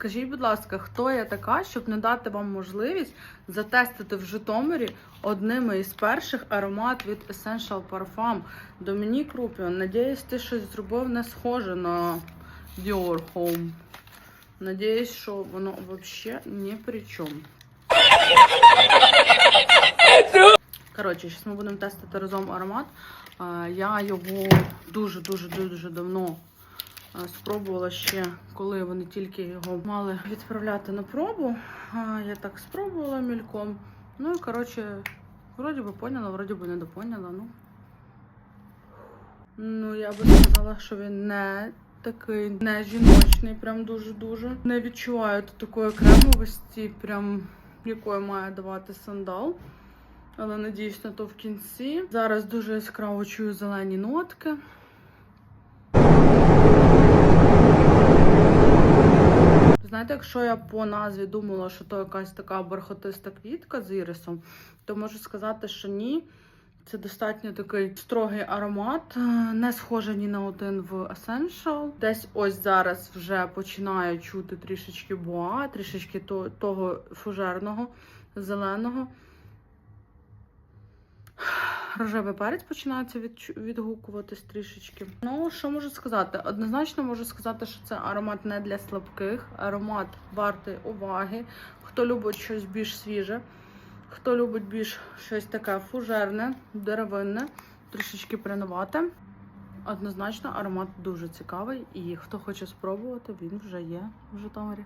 Скажіть, будь ласка, хто я така, щоб не дати вам можливість затестити в Житомирі одними із перших аромат від Essential Parfum Домінік Рупіон. Надіюсь, ти щось зробив не схоже на Dior Home. Надіюсь, що воно взагалі ні при чому. Коротше, зараз ми будемо тестити разом аромат. Я його дуже-дуже дуже давно спробувала ще, коли вони тільки його мали відправляти на пробу. Я так спробувала мільком. Ну і коротше, вроді би поняла, вроді би не допоняла. Ну. ну, я би сказала, що він не такий не жіночний, прям дуже-дуже. Не відчуваю такої кремовості, прям якої має давати сандал. Але надіюсь на то в кінці. Зараз дуже яскраво чую зелені нотки. Знаєте, якщо я по назві думала, що то якась така бархатиста квітка з ірисом, то можу сказати, що ні. Це достатньо такий строгий аромат, е, не схожий ні на один в Essential. Десь ось зараз вже починаю чути трішечки боа, трішечки того фужерного, зеленого. Рожевий перець починається відгукуватись трішечки. Ну, що можу сказати? Однозначно можу сказати, що це аромат не для слабких. Аромат вартий уваги. Хто любить щось більш свіже, хто любить більш щось таке фужерне, деревинне, трішечки пряновате. Однозначно, аромат дуже цікавий, і хто хоче спробувати, він вже є в Житомирі.